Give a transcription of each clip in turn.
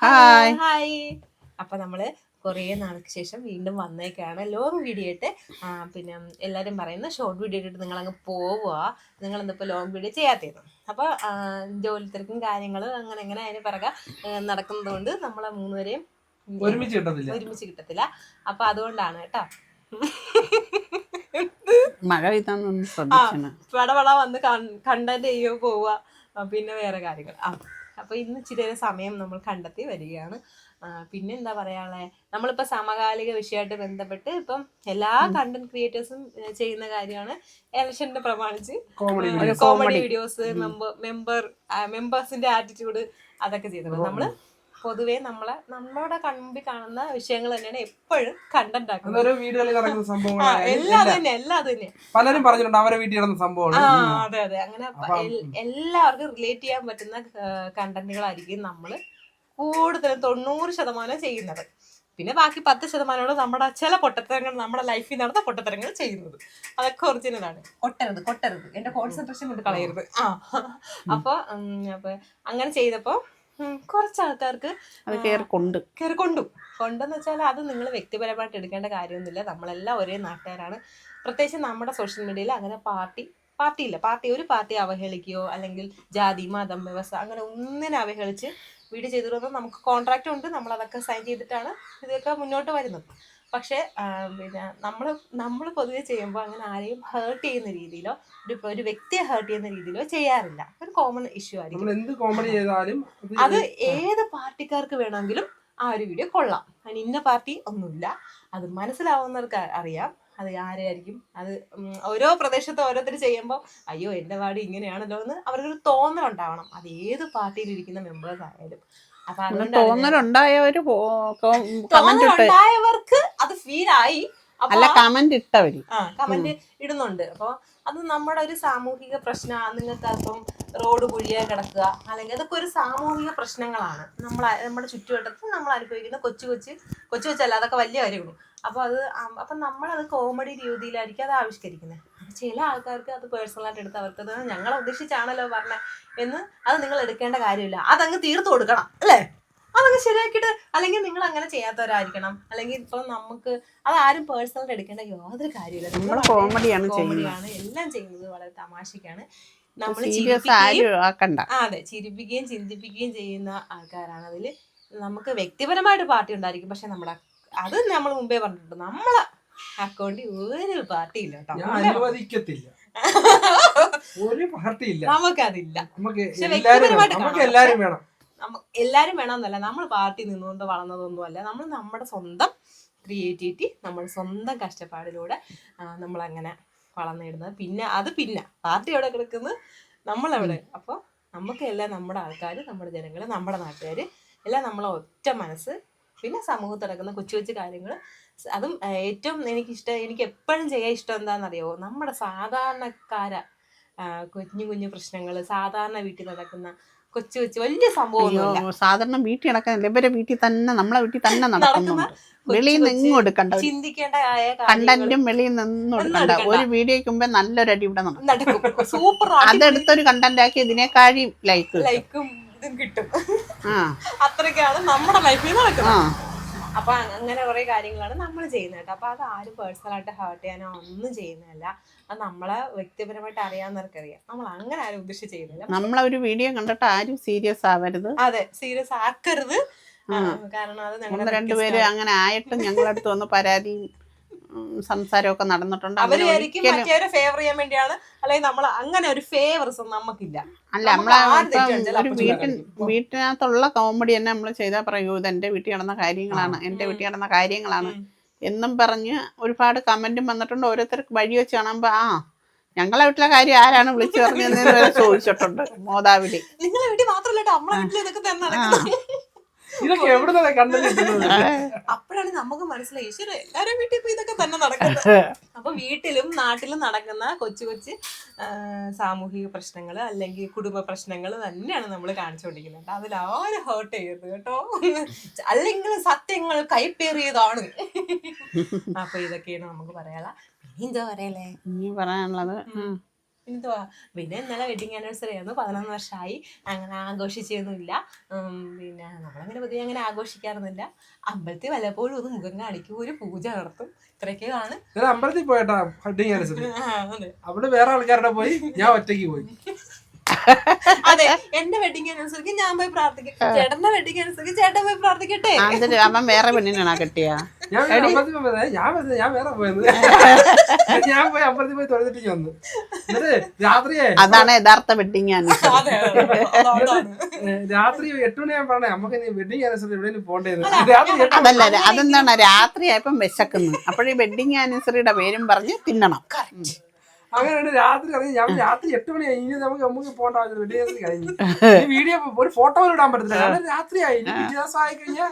Hi hi അപ്പൊ നമ്മൾ കുറേ നാൾക്ക് ശേഷം വീണ്ടും വന്നേക്കാണ്. ലോങ് വീഡിയോ ആയിട്ട് പിന്നെ എല്ലാരും പറയുന്ന ഷോർട്ട് വീഡിയോ ഇട്ടിട്ട് നിങ്ങൾ അങ്ങ് പോവുക. നിങ്ങൾ എന്തപ്പോ ലോങ് വീഡിയോ ചെയ്യാത്തേന്നു അപ്പൊ ആ, ജോലി തിരക്കും കാര്യങ്ങളും അങ്ങനെ അങ്ങനെ അതിന് പിറകെ നടക്കുന്നത് നടക്കുന്നതുകൊണ്ട് നമ്മളെ മൂന്നുപേരെയും ഒരുമിച്ച് കിട്ടത്തില്ല. ഒരുമിച്ച് കിട്ടത്തില്ല. അപ്പൊ അതുകൊണ്ടാണ് കേട്ടോ. മഴ ശ്രദ്ധിക്കണം പടപട വന്ന് കണ്ടന്റ് ചെയ്യോ പോവുക. പിന്നെ വേറെ കാര്യങ്ങൾ. ആ. അപ്പൊ ഇന്ന് ഇച്ചിരി സമയം നമ്മൾ കണ്ടെത്തി വരികയാണ്. പിന്നെ എന്താ പറയാളെ നമ്മളിപ്പോൾ സമകാലിക വിഷയമായിട്ട് ബന്ധപ്പെട്ട് ഇപ്പം എല്ലാ കണ്ടന്റ് ക്രിയേറ്റേഴ്സും ചെയ്യുന്ന കാര്യമാണ് ഇലക്ഷന്റെ പ്രമാണിച്ച് കോമഡി കോമഡി വീഡിയോസ് മെമ്പർ മെമ്പേഴ്സിന്റെ ആറ്റിറ്റ്യൂഡ് അതൊക്കെ ചെയ്തത് നമ്മൾ പൊതുവേ നമ്മളെ നമ്മളുടെ കൺമുമ്പിൽ കാണുന്ന വിഷയങ്ങൾ തന്നെയാണ് എപ്പോഴും കണ്ടന്റ് ആക്കുന്നത്. അതൊരു വീടുകളിൽ നടക്കുന്ന ആ, എല്ലാം തന്നെ എല്ലാം തന്നെ പലരും പറഞ്ഞിട്ടുണ്ട് അവരെ വീട്ടിൽ നടന്ന ആ അതെ അതെ. അങ്ങനെ എല്ലാവർക്കും റിലേറ്റ് ചെയ്യാൻ പറ്റുന്ന കണ്ടന്റുകളായിരിക്കും നമ്മൾ കൂടുതലും തൊണ്ണൂറ് ശതമാനം ചെയ്യുന്നത്. പിന്നെ ബാക്കി പത്ത് ശതമാനമാണ് നമ്മുടെ ചില പൊട്ടത്തരങ്ങൾ നമ്മുടെ ലൈഫിൽ നടന്ന പൊട്ടത്തരങ്ങൾ ചെയ്യുന്നത്. അതൊക്കെ ഒറിജിനലാണ് കൊട്ടരുത് കൊട്ടരുത്. എന്റെ കോൺസെൻട്രേഷൻ കൊണ്ട് കളയരുത്. ആ അപ്പൊ ഉം, അങ്ങനെ ചെയ്തപ്പോ ഉം, കുറച്ച് ആൾക്കാർക്ക് അത് കയറി കൊണ്ട് കയറി കൊണ്ടു കൊണ്ടെന്ന് വെച്ചാൽ അത് നിങ്ങൾ വ്യക്തിപരമായിട്ട് എടുക്കേണ്ട കാര്യമൊന്നുമില്ല. നമ്മളെല്ലാം ഒരേ നാട്ടുകാരാണ്. പ്രത്യേകിച്ച് നമ്മുടെ സോഷ്യൽ മീഡിയയിൽ അങ്ങനെ പാർട്ടി പാർട്ടിയില്ല. പാർട്ടി ഒരു പാർട്ടി അവഹേളിക്കുകയോ അല്ലെങ്കിൽ ജാതി മതം വ്യവസ്ഥ അങ്ങനെ ഒന്നിനെ അവഹേളിച്ച് വീട് ചെയ്തു നമുക്ക് കോൺട്രാക്റ്റ് ഉണ്ട്. നമ്മൾ അതൊക്കെ സൈൻ ചെയ്തിട്ടാണ് ഇതൊക്കെ മുന്നോട്ട് വരുന്നത്. പക്ഷേ പിന്നെ നമ്മൾ നമ്മൾ പൊതുവെ ചെയ്യുമ്പോൾ അങ്ങനെ ആരെയും ഹേർട്ട് ചെയ്യുന്ന രീതിയിലോ ഒരു ഒരു വ്യക്തിയെ ഹേർട്ട് ചെയ്യുന്ന രീതിയിലോ ചെയ്യാറില്ല. ഒരു കോമൺ ഇഷ്യൂ ആയിരിക്കും. എന്ത് കോമഡി ചെയ്താലും അത് ഏത് പാർട്ടിക്കാർക്ക് വേണമെങ്കിലും ആ ഒരു വീഡിയോ കൊള്ളാം. അതിന് ഇന്ന പാർട്ടി ഒന്നുമില്ല. അത് മനസ്സിലാവുന്നവർക്ക് അറിയാം. അത് ആരായിരിക്കും? അത് ഓരോ പ്രദേശത്ത് ഓരോരുത്തർ ചെയ്യുമ്പോൾ അയ്യോ എന്റെ വാർഡ് ഇങ്ങനെയാണല്ലോ എന്ന് അവർക്കൊരു തോന്നൽ ഉണ്ടാവണം. അത് ഏത് പാർട്ടിയിലിരിക്കുന്ന മെമ്പേഴ്സ് ആയാലും. തോന്നലുണ്ടായവര് ഉണ്ടായവർക്ക് അത് ഫീൽ ആയി. അല്ല കമന്റ് ഇട്ടവര്. കമന്റ് ഇടുന്നുണ്ട്. അപ്പൊ അത് നമ്മുടെ ഒരു സാമൂഹിക പ്രശ്നമാണ് നിങ്ങൾക്ക് അപ്പം റോഡ് കുഴിയായി കിടക്കുക അല്ലെങ്കിൽ അതൊക്കെ ഒരു സാമൂഹിക പ്രശ്നങ്ങളാണ്. നമ്മൾ നമ്മുടെ ചുറ്റുവട്ടത്ത് നമ്മൾ അനുഭവിക്കുന്ന കൊച്ചു കൊച്ചു കൊച്ചു കൊച്ചല്ല അതൊക്കെ വലിയ കാര്യമാണ് അപ്പോൾ അത് അപ്പം നമ്മളത് കോമഡി രീതിയിലായിരിക്കും അത് ആവിഷ്കരിക്കുന്നത്. ചില ആൾക്കാർക്ക് അത് പേഴ്സണലായിട്ട് എടുത്ത് അവർക്കത് ഞങ്ങളെ ഉദ്ദേശിച്ചാണല്ലോ പറഞ്ഞ എന്ന് അത് നിങ്ങൾ എടുക്കേണ്ട കാര്യമില്ല. അതങ്ങ് തീർത്തു കൊടുക്കണം അല്ലേ? അതങ്ങ് ശരിയാക്കിയിട്ട് അല്ലെങ്കിൽ നിങ്ങൾ അങ്ങനെ ചെയ്യാത്തവരായിരിക്കണം. അല്ലെങ്കിൽ ഇപ്പൊ നമുക്ക് അത് ആരും പേഴ്സണൽ എടുക്കേണ്ട യാതൊരു കാര്യമില്ല. നമ്മൾ കോമഡിയാണ് കോമഡിയാണ് എല്ലാം ചെയ്യുന്നത് വളരെ തമാശക്കാണ് നമ്മൾ അതെ. ചിരിപ്പിക്കുകയും ചിന്തിപ്പിക്കുകയും ചെയ്യുന്ന ആൾക്കാരാണ്. അതിൽ നമുക്ക് വ്യക്തിപരമായിട്ട് പാർട്ടി ഉണ്ടായിരിക്കും. പക്ഷെ നമ്മുടെ അത് നമ്മൾ മുമ്പേ പറഞ്ഞിട്ടുണ്ട്. നമ്മളെ അക്കൗണ്ടിൽ ഒരു പാർട്ടി ഇല്ല കേട്ടോ. ഞാൻ അനുവദിക്കത്തില്ല. ഒരു പാർട്ടി ഇല്ല നമുക്കതില്ല. നമുക്ക് എല്ലാരും. നമുക്ക്. എല്ലാരും വേണം. എല്ലാരും വേണമെന്നല്ല. നമ്മൾ പാർട്ടി നിന്നുകൊണ്ട് വളർന്നതൊന്നുമല്ല നമ്മൾ നമ്മുടെ സ്വന്തം ക്രിയേറ്റിവിറ്റി നമ്മൾ സ്വന്തം കഷ്ടപ്പാടിലൂടെ നമ്മൾ അങ്ങനെ വളർന്നിടുന്നത് പിന്നെ അത് പിന്നെ. പാർട്ടി എവിടെ കിടക്കുന്നത് നമ്മളെവിടെ? അപ്പോൾ നമുക്കെല്ലാം നമ്മുടെ ആൾക്കാർ നമ്മുടെ ജനങ്ങൾ നമ്മുടെ നാട്ടുകാർ എല്ലാം നമ്മളെ ഒറ്റ മനസ്സ് പിന്നെ സമൂഹത്തിൽ നടക്കുന്ന കൊച്ചു കൊച്ചു കാര്യങ്ങൾ അതും ഏറ്റവും എനിക്കിഷ്ടം എനിക്ക് എപ്പോഴും ചെയ്യാൻ ഇഷ്ടം എന്താണെന്നറിയോ നമ്മുടെ സാധാരണക്കാര കുഞ്ഞു കുഞ്ഞു പ്രശ്നങ്ങൾ സാധാരണ വീട്ടിൽ നടക്കുന്ന കൊച്ചു കൊച്ചു വലിയ സംഭവം സാധാരണ വീട്ടിൽ നടക്കുന്നില്ല ഇവരെ വീട്ടിൽ തന്നെ നമ്മളെ വീട്ടിൽ തന്നെ നടക്കുന്നു വെളിയിൽ നിന്നും എടുക്കണ്ട. ചിന്തിക്കേണ്ട കണ്ടന്റും വെളിയിൽ നിന്നും എടുക്കണ്ട. ഒരു വീഡിയോയ്ക്ക് മുമ്പേ നല്ലൊരു അടി ഇവിടെ നടക്കും. സൂപ്പർ അതെടുത്തൊരു കണ്ടന്റ് ആക്കി ഇതിനേക്കാഴി ലൈക്ക് ലൈക്കും ഇതും കിട്ടും. അത്രയ്ക്കാണ് നമ്മുടെ ലൈഫിൽ നടക്കുന്നത്. അപ്പൊ അങ്ങനെ കുറെ കാര്യങ്ങളാണ് നമ്മൾ ചെയ്യുന്നത് കേട്ടോ. അപ്പൊ അത് ആരും പേഴ്സണലായിട്ട് ഹേർട്ട് ചെയ്യാനോ ഒന്നും ചെയ്യുന്നതല്ല. അത് നമ്മളെ വ്യക്തിപരമായിട്ട് അറിയാവുന്നവർക്കറിയാം. നമ്മൾ അങ്ങനെ ആരും ഉദ്ദേശിച്ച് ചെയ്യുന്നില്ല. നമ്മളെ ഒരു വീഡിയോ കണ്ടിട്ട് ആരും സീരിയസ് ആവരുത്. അതെ സീരിയസ് ആക്കരുത്. ആ, കാരണം അത് ഞങ്ങളുടെ രണ്ടുപേര് അങ്ങനെ ആയിട്ടും ഞങ്ങളടുത്ത് വന്ന് പരാതിയും ഉം, സംസാരമൊക്കെ നടന്നിട്ടുണ്ട്. അവർ അങ്ങനെ മറ്റേവരെ ഫേവർ ചെയ്യാൻ വേണ്ടിയാണ്. അല്ലെങ്കിൽ നമ്മൾ അങ്ങനെ ഒരു ഫേവർസ് നമുക്കില്ല. അല്ല നമ്മളെ വീട്ടിൽ വീട്ടിനകത്തുള്ള കോമഡി തന്നെ നമ്മൾ ചെയ്താൽ പറയൂ ഇത് എന്റെ വീട്ടിൽ നടന്ന കാര്യങ്ങളാണ് എന്റെ വീട്ടിൽ നടന്ന കാര്യങ്ങളാണ് എന്നും പറഞ്ഞ് ഒരുപാട് കമന്റും വന്നിട്ടുണ്ട്. ഓരോരുത്തർക്ക് വഴി വെച്ച് കാണുമ്പോൾ ആ ഞങ്ങളെ വീട്ടിലെ കാര്യം ആരാണ് വിളിച്ചു പറഞ്ഞതെന്ന് ചോദിച്ചിട്ടുണ്ട്. മോതാവിലി നിങ്ങളെ വീട്ടിൽ മാത്രമല്ല നമ്മളെ വീട്ടിൽ ഇതൊക്കെ തന്നെ ഇതൊക്കെ എവിടെ നിന്നാണ് കണ്ടുകിട്ടുന്നത് അപ്പോഴാണ് നമുക്ക് മനസ്സിലായി ഈശ്വര എല്ലാരും വീട്ടിൽ ഇപ്പൊ ഇതൊക്കെ തന്നെ നടക്കുന്നത്. അപ്പൊ വീട്ടിലും നാട്ടിലും നടക്കുന്ന കൊച്ചു കൊച്ചു സാമൂഹിക പ്രശ്നങ്ങൾ അല്ലെങ്കിൽ കുടുംബ പ്രശ്നങ്ങൾ തന്നെയാണ് നമ്മൾ കാണിച്ചുകൊണ്ടിരിക്കുന്നത്. അതിൽ ആരും ഹേർട്ട് ചെയ്യരുത് കേട്ടോ. അല്ലെങ്കിൽ സത്യങ്ങൾ കൈപ്പേറിയതാണ് അപ്പൊ ഇതൊക്കെയാണ് നമുക്ക് പറയാനുള്ള ഇനി എന്താ പറയലേ ഇനി പറയാനുള്ളത്. എന്തുവാ? പിന്നെ ഇന്നലെ വെഡിങ് ആനിവേഴ്സറി ആയിരുന്നു. പതിനൊന്ന് വർഷമായി അങ്ങനെ ആഘോഷിച്ചൊന്നുമില്ല പിന്നെ നമ്മളങ്ങനെ പൊതുവെ അങ്ങനെ ആഘോഷിക്കാറൊന്നുമില്ല. അമ്പലത്തിൽ വല്ലപ്പോഴും ഒന്ന് മുഖം കാണിക്കും. ഒരു പൂജ നടത്തും. ഇത്രയൊക്കെയാണ്. അമ്പലത്തിൽ പോയിട്ടാ വെഡിങ് ആനിവേഴ്സറി. അവിടെ വേറെ ആൾക്കാരുടെ പോയി. ഞാൻ ഒറ്റയ്ക്ക് പോയി. അതെ എന്റെ വെഡിങ് അനുസരിച്ച് ഞാൻ പോയി പ്രാർത്ഥിക്കട്ടെ ചേട്ടന്റെ വെഡിങ് അനുസരിച്ച് ചേട്ടൻ പോയി പ്രാർത്ഥിക്കട്ടെ? അമ്മ അവൻ വേറെ പെണ്ണിനാണോ കെട്ടിയ? ഞാൻ ഞാൻ പറഞ്ഞത് ഞാൻ വേറെ പോയത് ഞാൻ പോയി അമ്പലത്തിൽ പോയി തൊഴുതിട്ട് വന്നു. രാത്രിയെ അതാണ് യഥാർത്ഥ വെഡിങ് രാത്രി എട്ട് നമുക്ക് വെഡിങ് ആനിവേഴ്സറി അതല്ല അതെന്താണ്? രാത്രി ആയപ്പം വിശക്കുന്നു. അപ്പോഴീ വെഡിങ് ആനിവേഴ്സറിയുടെ പേരും പറഞ്ഞ് തിന്നണം. അങ്ങനെയാണ് രാത്രി ഇറങ്ങി ഞാൻ രാത്രി എട്ട് മണിയായി ഇനി നമുക്ക് നമുക്ക് പോകേണ്ട ആവശ്യം ആനിവേഴ്സറി കഴിഞ്ഞു. ഈ വീഡിയോ ഒരു ഫോട്ടോ പോലും ഇടാൻ പറ്റത്തില്ല. കാരണം രാത്രിയായി. ഇനി ദിവസം ആയി കഴിഞ്ഞാൽ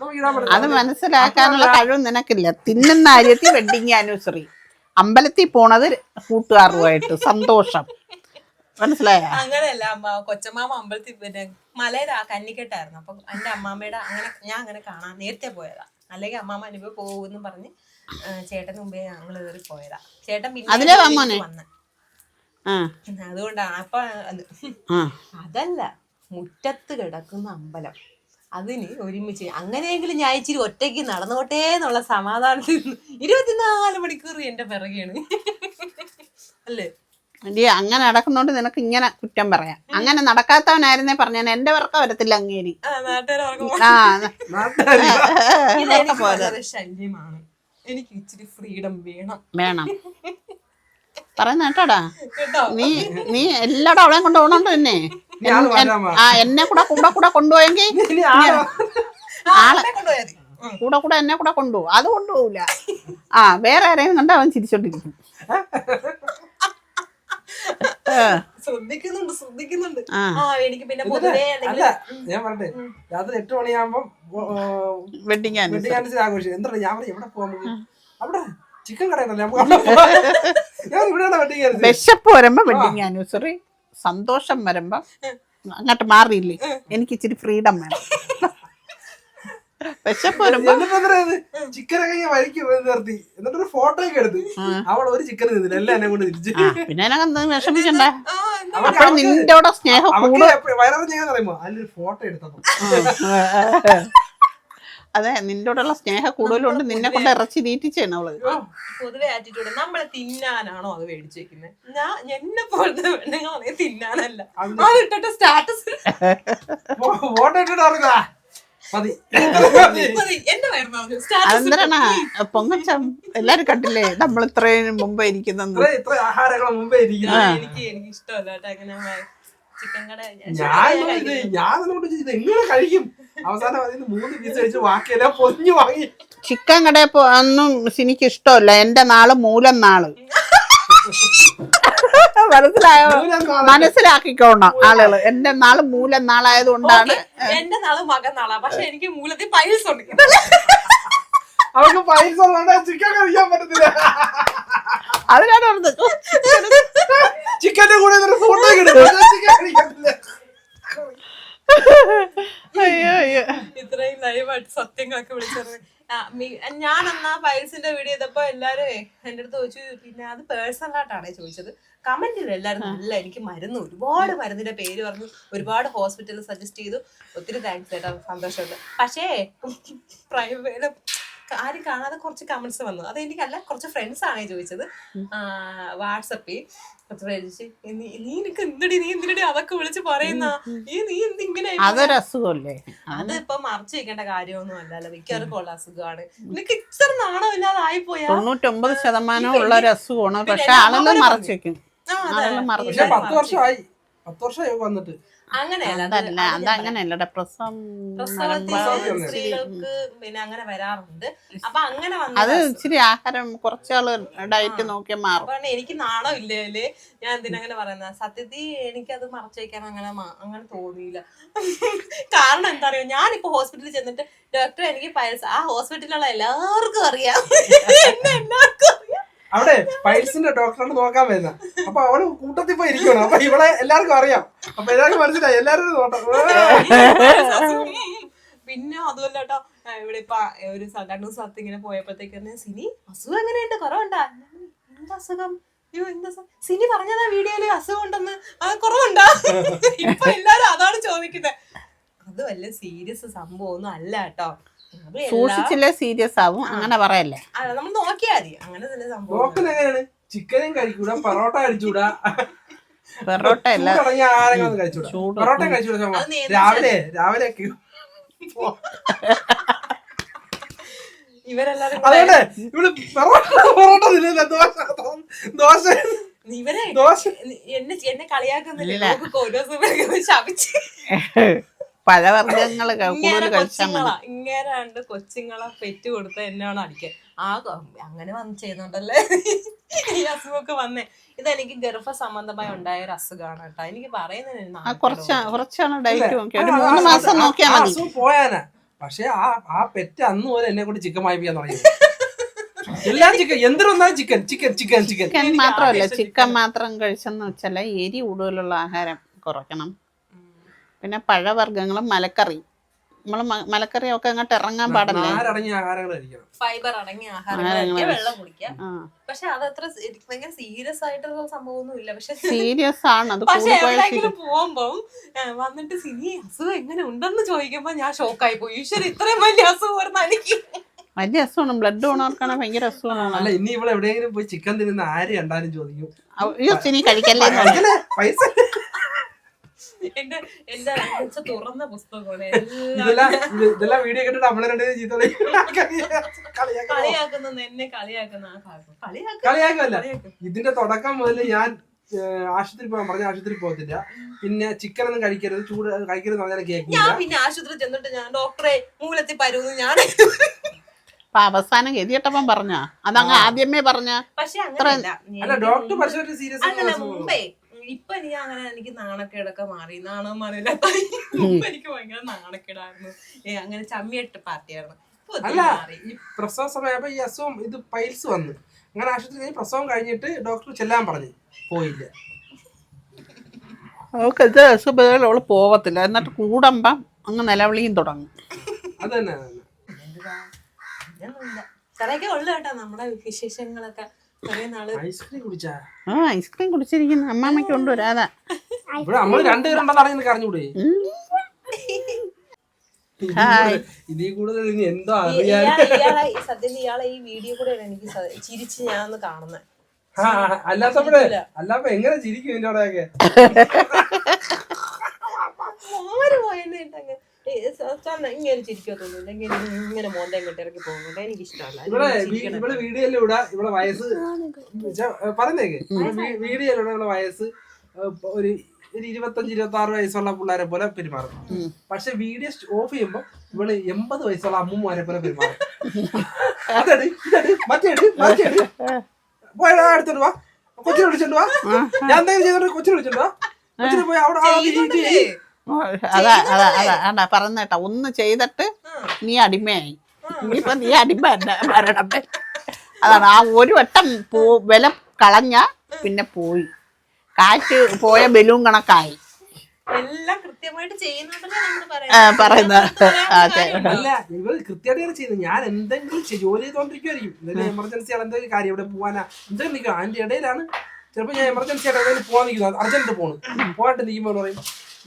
നമുക്ക് അത് മനസ്സിലാക്കാനുള്ള കഴിവ് നിനക്കില്ല. തിന്നുന്ന കാര്യത്തിൽ വെഡിങ് ആനിവേഴ്സറി. അമ്പലത്തിൽ പോണത് കൂട്ടുകാരുമായിട്ട്. സന്തോഷം. മനസ്സിലായ? അങ്ങനെയല്ല അമ്മ കൊച്ചമാമ അമ്പലത്തിൽ പിന്നെ മലയുടെ ആ കന്നിക്കെട്ടായിരുന്നു. അപ്പൊ എന്റെ അമ്മാമ്മയുടെ അങ്ങനെ ഞാൻ അങ്ങനെ കാണാൻ നേരത്തെ പോയതാ. അല്ലെങ്കിൽ അമ്മാമ്മ അനുഭവം പോകുമെന്ന് പറഞ്ഞ് ചേട്ടന് മുമ്പേ ഞങ്ങൾ കയറി പോയതാ. ചേട്ടൻ പിന്നെ അതിലേ വാ മോനെ. വന്നെ. ആ. അതുകൊണ്ടാണ് അപ്പൊ അത് ആ. അതല്ല മുറ്റത്ത് കിടക്കുന്ന അമ്പലം. അതിന് ഒരുമിച്ച് അങ്ങനെയെങ്കിലും ഞാൻ ഇച്ചിരി ഒറ്റയ്ക്ക് നടന്നോട്ടേ എന്നുള്ള സമാധാനത്തിൽ നിന്ന് ഇരുപത്തിനാല് മണിക്കൂർ എന്റെ പിറകെയാണ്. അല്ലേ? എടി അങ്ങനെ നടക്കുന്നോണ്ട് നിനക്ക് ഇങ്ങനെ കുറ്റം പറയാം. അങ്ങനെ നടക്കാത്തവനായിരുന്നേ പറഞ്ഞാൽ എന്റെ വർക്ക വരത്തില്ല അങ്ങേരി. ആ, നാട്ടുകാർക്ക് ആ. നാട്ടുകാര് ഇത് എനിക്ക് വളരെ ശല്യമാണ്. എനിക്ക് ഇച്ചിരി ഫ്രീഡം വേണം. വേണം. പറയുന്ന കേട്ടോടാ. നീ നീ എല്ലാടും അവളെ കൊണ്ട് പോകണോണ്ട് തന്നെ. ആ എന്നെ കൂടെ കൂടെ കൂടെ കൊണ്ടുപോയെങ്കിൽ ആളെ. കൂടെ കൂടെ എന്നെ കൂടെ കൊണ്ടുപോകും അത് കൊണ്ടുപോകില്ല ആ വേറെ ആരെയും കണ്ട അവൻ ചിരിച്ചോണ്ടിരിക്കും. ശ്രദ്ധിക്കുന്നുണ്ട് ശ്രദ്ധിക്കുന്നുണ്ട്. ആ. ആ എനിക്ക് പിന്നെ പൊതുവേ അല്ല എന്തെങ്കിലും ഞാൻ പറഞ്ഞേ രാത്രി എട്ട് മണിയാകുമ്പോ വെഡിങ് ആനിവേഴ്സറി എന്താണ് ഞാൻ പറഞ്ഞു എവിടെ പോകാൻ നമുക്ക് അവിടെ ചിക്കൻ കടയുണ്ടല്ലോ നമുക്ക് അവിടെ പോവാം. ഞാൻ ഇവിടെയാണ് വെഡിങ് ആനിവേഴ്സറി വിശപ്പ് വരുമ്പോ വെഡിങ് ആനിവേഴ്സറി സന്തോഷം വരുമ്പോ അങ്ങോട്ട് മാറിയില്ലേ? എനിക്ക് ഇച്ചിരി ഫ്രീഡം വേണം. വിശപ്പ് വരുമ്പോ എന്നിട്ട് വഴിക്ക് നിർത്തി. എന്നിട്ട് ഒരു ഫോട്ടോ ഒക്കെ എടുത്ത്. അവൾ ഒരു ചിക്കൻ തിന്നില്ല. എല്ലാം എന്നെ കൊണ്ട് തിരിച്ച്. ആ പിന്നെ വിഷമിക്കണ്ട. ആ? അവൾക്ക് അപ്പൊ നിന്റെ കൂടെ. സ്നേഹം അതിലൊരു ഫോട്ടോ എടുത്തപ്പോ. അതെ നിന്റെ കൂടെയുള്ള സ്നേഹ കൂടുതലുണ്ട്. നിന്നെ കൊണ്ട് ഇറച്ചി തീറ്റിച്ചാണ് അവൾ. പൊതുവെ ആറ്റിറ്റ്യൂഡ് നമ്മളെ തിന്നാനാണോ അത് മേടിച്ചേക്കുന്നത് ഞാൻ എന്നെ പോലത്തെ പെണ്ണുങ്ങളെ തിന്നാനല്ല. അത് ഇട്ടിട്ട് സ്റ്റാറ്റസ് ഫോട്ടോ ഇട്ടിട്ട് അതെന്തരാണ് പൊങ്ങച്ചം. എല്ലാരും കണ്ടില്ലേ? നമ്മൾ ഇത്രയും മുമ്പ് ഇരിക്കുന്നെന്ന്. ഇരിക്കുന്നു. എനിക്ക് എനിക്ക് ഇഷ്ടമല്ല അങ്ങനെ ചിക്കൻ കട. ചിക്കൻ കടയിൽ ഒന്നും എനിക്ക് ഇഷ്ടമല്ല. എന്റെ നാൾ മൂലം നാൾ. മനസ്സിലായോ. മനസ്സിലാക്കിക്കോണം ആളുകൾ. എന്റെ നാൾ മൂലം നാളായത് കൊണ്ടാണ് എന്റെ നാൾ മകൻ നാളാ പക്ഷെ എനിക്ക് മൂലത്തിൽ പൈൽസ് ഉണ്ട്. അവർക്ക് പൈസ ഉള്ളതുകൊണ്ട് ചിക്കൻ കഴിക്കാൻ പറ്റത്തില്ല. അതിനാണ് പറഞ്ഞത് ചിക്കന്റെ കൂടെ ഫോട്ടോ കഴിക്കത്തില്ല. അയ്യോ അയ്യോ. ഇത്രയും ലൈവായിട്ട് സത്യങ്ങളൊക്കെ വിളിച്ചത്. ഞാൻ അന്നാ പൈൽസിന്റെ വീഡിയോ ചെയ്തപ്പോ എല്ലാരും എന്റെ അടുത്ത് ചോദിച്ചു പിന്നെ അത് പേഴ്സണൽ ആയിട്ടാണ് ചോദിച്ചത്? കമന്റിൽ എല്ലാവരും നല്ല എനിക്ക് മരുന്ന് ഒരുപാട് മരുന്നിന്റെ പേര് പറഞ്ഞു. ഒരുപാട് ഹോസ്പിറ്റൽ സജസ്റ്റ് ചെയ്തു. ഒത്തിരി താങ്ക്സ് കേട്ടോ സന്തോഷമുണ്ട്. പക്ഷേ പ്രൈവറ്റ് ആരും കാണാതെ കുറച്ച് കമന്റ്സ് വന്നു. അത് എനിക്കല്ല കുറച്ച് ഫ്രണ്ട്സ് ആണ് ചോദിച്ചത്. വാട്സപ്പിൽ നീ നിനക്ക് എന്തിടി നീ എന്തിനടി അതൊക്കെ വിളിച്ച് പറയുന്ന? ഈ നീ എന്തിങ്ങനെ അതൊരു അസുഖമല്ലേ അത് ഇപ്പൊ മറച്ചു വെക്കേണ്ട കാര്യമൊന്നും അല്ലല്ലോ. മിക്കവർക്കും ഉള്ള അസുഖമാണ്. നിനക്ക് ഇത്ര നാണം പോയാ തൊണ്ണൂറ്റൊമ്പത് ശതമാനം ഉള്ള ഒരു അസുഖമാണ്. പക്ഷെ ആളുകൾ മറച്ചു വെക്കും. ആ, അതെ. ആളുകൾ മറച്ചു പക്ഷെ പത്ത് വർഷമായി. പത്ത് വർഷമായി വന്നിട്ട്. അങ്ങനെയല്ല അത് അതല്ല അത് ഞാൻ പറയാം. അതങ്ങനെയല്ല പ്രസവം പ്രസവത്തിൽ വരുമ്പോ സ്ത്രീകൾക്ക് പിന്നെ അങ്ങനെ വരാറുണ്ട്. അപ്പൊ അങ്ങനെ അത് വന്നത് ഇച്ചിരി ആഹാരം കുറച്ചാൾ ഡയറ്റ് നോക്കിയാൽ മാറും. അപ്പൊ എനിക്ക് നാണം ഇല്ലേ ഞാൻ എന്തിനങ്ങനെ പറയുന്നത് സത്യത്തിൽ എനിക്കത് മറച്ചു വെക്കാൻ അങ്ങനെ മ- അങ്ങനെ തോന്നിയില്ല. കാരണം എന്താ അറിയോ ഞാനിപ്പോ ഹോസ്പിറ്റലിൽ ചെന്നിട്ട് ഡോക്ടർ എനിക്ക് പൈസ ആ ഹോസ്പിറ്റലിലുള്ള എല്ലാവർക്കും അറിയാം. എന്നെ എല്ലാവർക്കും അറിയാം അവിടെ പൈൽസിന്റെ ഡോക്ടറാണ് നോക്കാൻ വരുന്ന. അപ്പൊ അവൾ കൂട്ടത്തിൽ പോയി ഇരിക്കണം അപ്പൊ ഇവളെ എല്ലാവർക്കും അറിയാം. അപ്പൊ എല്ലാവർക്കും മനസ്സിലായി. എല്ലാവരും നോട്ടം പിന്നെ അതുമല്ല കേട്ടോ ഇവിടെ ഇപ്പൊ ഒരു രണ്ടു ദിവസം ഇങ്ങനെ പോയപ്പോഴത്തേക്ക് സിനി അസുഖം എങ്ങനെയുണ്ട്? കുറവുണ്ടാ? എന്താ അസുഖം? അയ്യോ എന്താ സിനി പറഞ്ഞതാ വീഡിയോയിൽ അസുഖം ഉണ്ടെന്ന്. ആ കുറവുണ്ടാ? ഇപ്പൊ എല്ലാരും അതാണ് ചോദിക്കുന്നത് അത് വല്ല സീരിയസ് സംഭവം ഒന്നും അല്ല കേട്ടോ. സൂക്ഷിച്ചില്ലേ? സീരിയസ് ആവും. അങ്ങനെ പറയല്ലേ? നമ്മൾ നോക്കിയാ മതി. അങ്ങനെ തന്നെ സംഭവം. എങ്ങനെയാണ്? ചിക്കനും കഴിക്കൂടാ പൊറോട്ട കഴിച്ചൂടാ. പെറോട്ട അല്ല. ചൂട് പൊറോട്ട കഴിച്ചൂടാ. രാവിലെ രാവിലെ ഒക്കെ. ഇവരെല്ലാരും കൂടെ- അതുകൊണ്ട് ഇവിടെ പൊറോട്ട പൊറോട്ട തിന്നില്ല ദോശ ദോശ. ഇവരെ ദോശ. എന്നെ എന്നെ കളിയാക്കുന്നില്ല? ശപിച്ച് പഴവർഗങ്ങൾ കൂടുതൽ ഇങ്ങനെ കഴിച്ചാൽ കൊച്ചുങ്ങളാ മതി. ഇങ്ങനെ രണ്ട് കൊച്ചുങ്ങളെ പെറ്റ് കൊടുത്ത എന്നാണ് അടിക്കാൻ ആ അങ്ങനെ വന്ന് ചെയ്യുന്നുണ്ടല്ലേ? ഈ അസുഖമൊക്കെ വന്നേ. ഇതെനിക്ക് ഗർഭ സംബന്ധമായി ഉണ്ടായ ഒരു അസുഖമാണ് കേട്ടോ. എനിക്ക് പറയുന്നതിന് ആ കുറച്ച് കുറച്ചാണ് ഡയറ്റ് ഒരു മൂന്ന് മാസം നോക്കിയാൽ മതി. പോയാനാ. പക്ഷെ ആ ആ പെറ്റ് അന്ന് പോലെ എന്നെ കൊണ്ട് ചിക്കൻ വായിപ്പിക്കാൻ തുടങ്ങി എല്ലാം chicken എന്തിനൊന്നാലും chicken chicken chicken chicken chicken മാത്രമല്ല ചിക്കൻ മാത്രം കഴിച്ചെന്ന് വെച്ചാൽ എരി കൂടുതലുള്ള ആഹാരം കുറയ്ക്കണം. പിന്നെ പഴവർഗങ്ങളും മലക്കറി. നമ്മൾ മലക്കറി ഒക്കെ അങ്ങോട്ട് ഇറങ്ങാൻ പാടില്ല? നാരടങ്ങിയ ആഹാരങ്ങൾ കഴിക്കണം ഫൈബർ അടങ്ങിയ ആഹാരങ്ങൾ വെള്ളം കുടിക്കുക. ആ. പക്ഷെ അതത്ര ഭയങ്കര സീരിയസ് ആയിട്ടുള്ള സംഭവമൊന്നും ഇല്ല പക്ഷെ സീരിയസ് ആണ്. അത് പക്ഷെ എവിടെയെങ്കിലും പോകുമ്പം വന്നിട്ട് സിനി അസുഖം എങ്ങനെ ഉണ്ടെന്ന് ചോദിക്കുമ്പോ ഞാൻ ഷോക്കായി പോയി. ഈശ്വര ഇത്രയും വലിയ അസുഖം എനിക്ക്. വലിയ അസുഖമാണ്. ബ്ലഡ് ഡോണർക്കാണ് ഭയങ്കര അസുഖമാണ്. അല്ല ഇനി ഇവിടെ എവിടെയെങ്കിലും പോയി ചിക്കൻ തിന്നുന്ന ആര് കണ്ടാലും ചോദിക്കും. അയ്യോ ഇനി കഴിക്കല്ലേ? എന്ന് പൈസ എന്റെ എന്റെ തുറന്ന പുസ്തകമാണ്. ഇതെല്ലാം ഇതെല്ലാം വീഡിയോ കണ്ടിട്ട് നമ്മളെ രണ്ട് ചീത്ത കളിയാക്കാൻ കളിയാക്കുന്ന എന്നെ കളിയാക്കുന്ന കളിയാക്കല്ല ഇതിന്റെ തുടക്കം മുതൽ ഞാൻ ആശുപത്രി പോകാൻ പറഞ്ഞ ആശുപത്രി പോകത്തില്ല. പിന്നെ ചിക്കൻ ഒന്നും കഴിക്കരുത് ചൂട് കഴിക്കരുത് പറഞ്ഞാൽ ഞാൻ പിന്നെ ആശുപത്രി ചെന്നിട്ട് ഞാൻ ഡോക്ടറെ മൂലത്തിൽ പരുന്ന് ഞാൻ അപ്പൊ അവസാനം ഗതികെട്ടപ്പം പറഞ്ഞ? അതങ്ങ് ആദ്യമേ പറഞ്ഞ പക്ഷെ ഡോക്ടർ മുമ്പേ മുമ്പേ എനിക്ക് അങ്ങനെ എനിക്ക് നാണക്കേടൊക്കെ മാറി. നാണം മാറിയില്ലാത്തായി മുമ്പ് എനിക്ക് ഭയങ്കര നാണക്കേടായിരുന്നു. ഏ, അങ്ങനെ ചമ്മിയിട്ട് പാർട്ടിയായിരുന്നു. ഇപ്പൊ അല്ല ഈ പ്രസവ സമയമായപ്പോ ഈ അസുഖം ഇത് പൈൽസ് വന്നു. അങ്ങനെ ആശുപത്രി കഴിഞ്ഞ് പ്രസവം കഴിഞ്ഞിട്ട് ഡോക്ടർ ചെല്ലാൻ പറഞ്ഞു. പോയില്ല. അവൾക്ക് ഇത് അസുഖം അവൾ പോവത്തില്ല. എന്നിട്ട് കൂടുമ്പം അങ്ങ് നിലവിളിയും തുടങ്ങും. അതന്നെ അത് തന്നെ. ഉള്ളു കേട്ടോ നമ്മുടെ വിശേഷങ്ങളൊക്കെ. ഐസ്ക്രീം കുടിച്ചാ? ആ ഐസ്ക്രീം കുടിച്ചിരിക്കുന്നു. അമ്മാമ്മയ്ക്ക് ഉണ്ട് ഇവിടെ നമ്മൾ രണ്ടുപേരുണ്ടെന്ന് അറിയുന്ന കറിഞ്ഞൂടെ ഹായ്. ഇതിൽ കൂടുതൽ ഇനി എന്തോ ഈ- അറിയാൻ. ഇയാളെ ഇയാളെ ഈ സത്യത്തിൽ ഇയാളെ ഈ വീഡിയോ കൂടെ എനിക്ക് ചിരിച്ച് ഞാൻ കാണുന്നത് അല്ലാത്തപ്പോഴേ അല്ലാപ്പ എങ്ങനെ ചിരിക്കും എന്റെ അവിടെയൊക്കെ ആര് പോയെന്നിട്ടങ്ങ് ഇങ്ങനെ ചിരിക്കത്തൊന്നുമില്ല ഇങ്ങനെ ഇങ്ങനെ മോന്ത ഇങ്ങോട്ട് ഇറക്കി പോകുന്നുണ്ട്. എനിക്ക് ഇഷ്ടമല്ല ഇവിടെ വീ- ഇവിടെ വീഡിയോയിലൂടെ ഇവിടെ വയസ്സ് പറഞ്ഞേക്ക്. വീഡിയോയിലൂടെ ഇവിടെ വയസ്സ് ഏഹ്, ഒരു ഒരു ഇരുപത്തഞ്ച് ഇരുപത്തി ആറ് വയസ്സുള്ള പിള്ളേരെ പോലെ പെരുമാറും. പക്ഷെ വീഡിയോ ഓഫ് ചെയ്യുമ്പോ ഇവൾ എൺപത് വയസ്സുള്ള അമ്മമാരെ പോലെ പെരുമാറും. അതെട് ഇതെട് മറ്റേട് മറ്റേട്. പോയടാ എടുത്തോണ്ട് വാ. കൊച്ചിനെ വിളിച്ചോണ്ട് വാ. ഞാൻ എന്തെങ്കിലും ചെയ്തോണ്ട് കൊച്ചിനെ വിളിച്ചോണ്ട് വാ. കൊച്ചിനെ പോയി അവിടെ ആ ഇത് ഇത് ചെയ്യുന്നുണ്ടല്ലേ? ഓ, അതാ അതാ അതാ അതാ പറഞ്ഞേട്ടാ ഒന്ന് ചെയ്തിട്ട് നീ അടിമയായി. ഇനിയിപ്പൊ നീ അടിമ തന്നെ മരണമേ അതാണ് ആ ഒരു വട്ടം പോ വില കളഞ്ഞ പിന്നെ പോയി. കാറ്റ് പോയ ബലൂൺ കണക്കായി. എല്ലാം കൃത്യമായിട്ട് പറയുന്നത്. അല്ല ഇവർ കൃത്യമായിട്ട് ചെയ്യുന്നത്. ഞാൻ എന്തെങ്കിലും ജോലി ചെയ്തോണ്ടിരിക്കുമായിരിക്കും എന്തെങ്കിലും എമർജൻസി ആണ് എന്തെങ്കിലും കാര്യം ഇവിടെ പോവാനാ എന്തെങ്കിലും നിൽക്കുക അതിന്റെ ഇടയിലാണ് ചിലപ്പോൾ ഞാൻ എമർജൻസി ആയിട്ട് എവിടെയെങ്കിലും പോകാൻ നിൽക്കുന്നത്. അർജന്റ് പോണു. പോയിട്ട് നിൽക്കുമ്പോൾ പറയും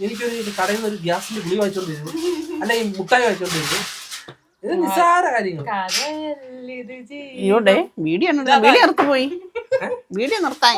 എനിക്കൊരു കടയിൽ നിന്ന് ഒരു ഗ്യാസിന്റെ ഗുളി വാങ്ങിച്ചോണ്ടിരുന്നു. അല്ലെങ്കിൽ മുട്ടായി വാങ്ങിച്ചോണ്ടിരുന്നു. ഇത് നിസ്സാര കാര്യങ്ങൾ. അയ്യോടെ വീഡിയോ വീഡിയോ നിർത്തുപോയി വീഡിയോ നിർത്താൻ.